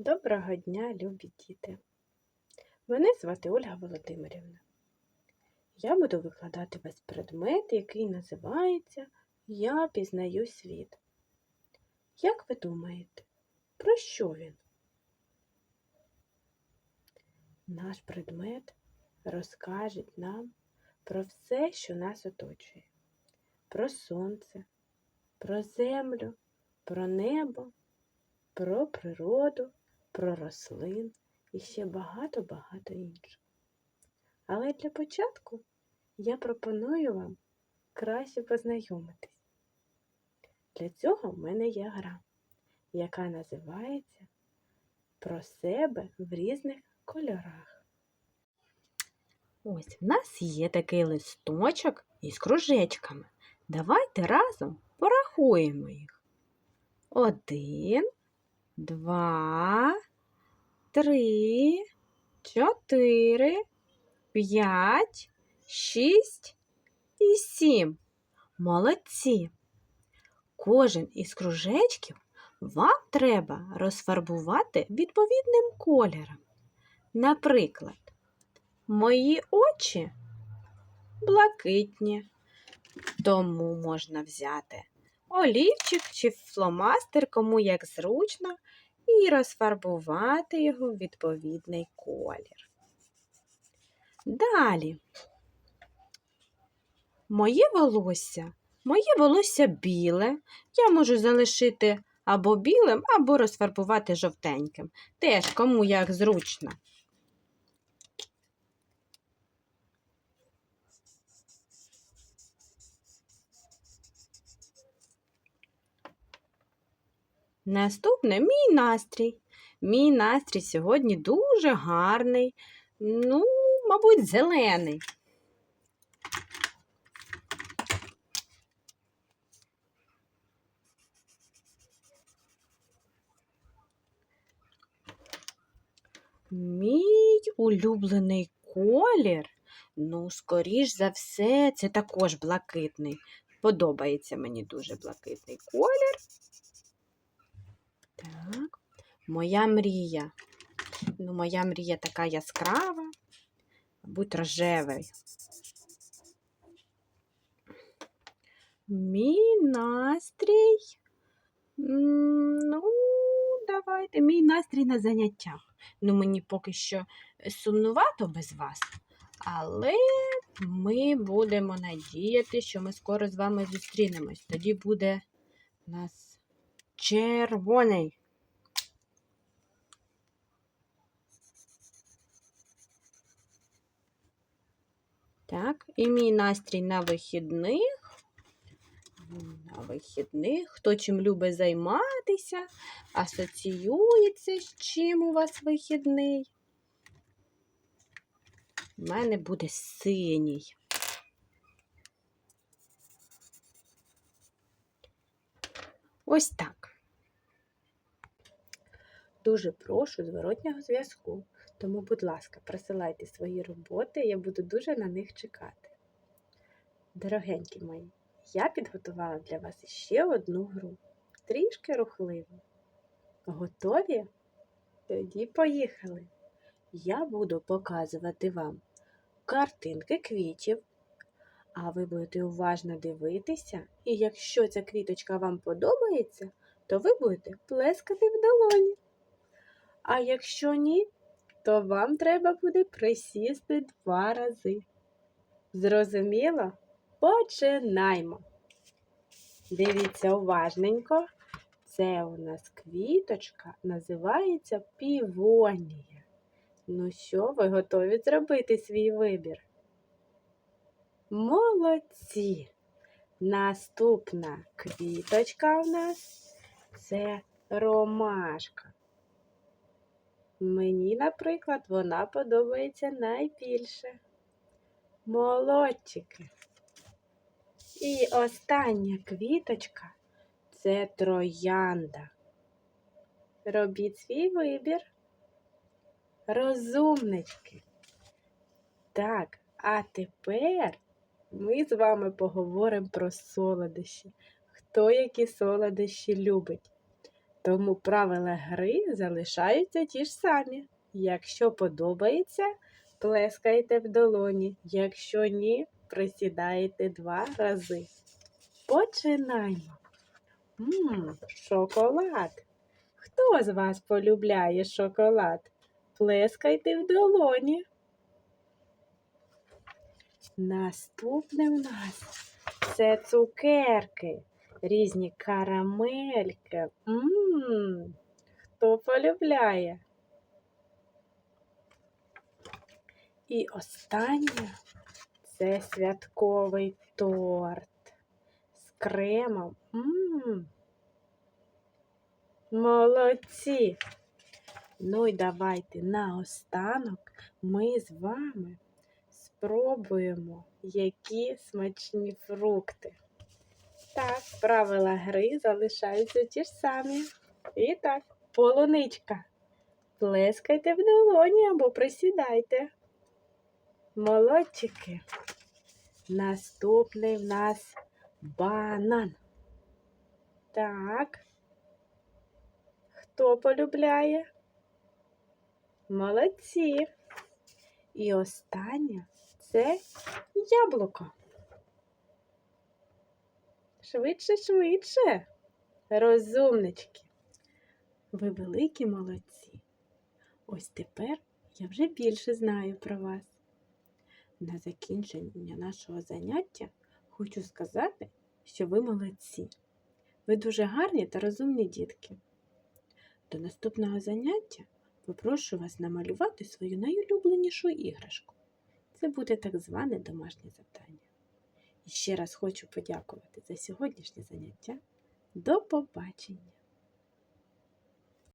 Доброго дня, любі діти! Мене звати Ольга Володимирівна. Я буду викладати вас предмет, який називається Я пізнаю світ. Як ви думаєте, про що він? Наш предмет розкаже нам про все, що нас оточує, про сонце, про землю, про небо, про природу, про рослин і ще багато-багато іншого. Але для початку я пропоную вам краще познайомитись. Для цього в мене є гра, яка називається Про себе в різних кольорах. Ось в нас є такий листочок із кружечками. Давайте разом порахуємо їх. Один, два, три, чотири, п'ять, шість і сім. Молодці! Кожен із кружечків вам треба розфарбувати відповідним кольором. Наприклад, мої очі блакитні, тому можна взяти олівчик чи фломастер, кому як зручно, і розфарбувати його в відповідний колір. Далі. Моє волосся. Моє волосся біле. Я можу залишити або білим, або розфарбувати жовтеньким. Теж кому як зручно. Наступне мій настрій. Мій настрій сьогодні дуже гарний, ну, мабуть, зелений. Мій улюблений колір, ну, скоріш за все, це також блакитний. Подобається мені дуже блакитний колір. Так, моя мрія. Ну, моя мрія така яскрава, мабуть, рожевий. Мій настрій. Ну, давайте, мій настрій на заняттях. Ну, мені поки що сумнувато без вас, але ми будемо надіяти, що ми скоро з вами зустрінемось. Тоді буде у нас червоний. Так, і мій настрій на вихідних. На вихідних. Хто чим любить займатися, асоціюється з чим у вас вихідний. У мене буде синій. Ось так. Дуже прошу зворотнього зв'язку. Тому, будь ласка, присилайте свої роботи, я буду дуже на них чекати. Дорогенькі мої, я підготувала для вас ще одну гру. Трішки рухливу. Готові? Тоді поїхали. Я буду показувати вам картинки квітів, а ви будете уважно дивитися, і якщо ця квіточка вам подобається, то ви будете плескати в долоні. А якщо ні, то вам треба буде присісти два рази. Зрозуміло? Починаймо. Дивіться уважненько. Це у нас квіточка, називається півонія. Ну що, ви готові зробити свій вибір? Молодці! Наступна квіточка у нас це ромашка. Мені, наприклад, вона подобається найбільше. Молодчики. І остання квіточка це троянда. Робіть свій вибір. Розумнички. Так, а тепер ми з вами поговоримо про солодощі. Хто які солодощі любить? Тому правила гри залишаються ті ж самі. Якщо подобається, плескайте в долоні. Якщо ні, присідаєте два рази. Починаємо. Мм, шоколад. Хто з вас полюбляє шоколад? Плескайте в долоні. Наступне в нас це цукерки, різні карамельки. Мм, хто полюбляє? І останнє це святковий торт з кремом. Мм. Молодці! Ну й давайте наостанок ми з вами спробуємо, які смачні фрукти. Так, правила гри залишаються ті ж самі. І так, полуничка. Плескайте в долоні або присідайте. Молодчики. Наступний в нас банан. Так. Хто полюбляє? Молодці. І останнє це яблуко. Швидше, швидше. Розумнички. Ви великі молодці. Ось тепер я вже більше знаю про вас. На закінчення нашого заняття хочу сказати, що ви молодці. Ви дуже гарні та розумні дітки. До наступного заняття попрошу вас намалювати свою найулюбленішу іграшку. Це буде так зване домашнє завдання. І ще раз хочу подякувати за сьогоднішнє заняття. До побачення!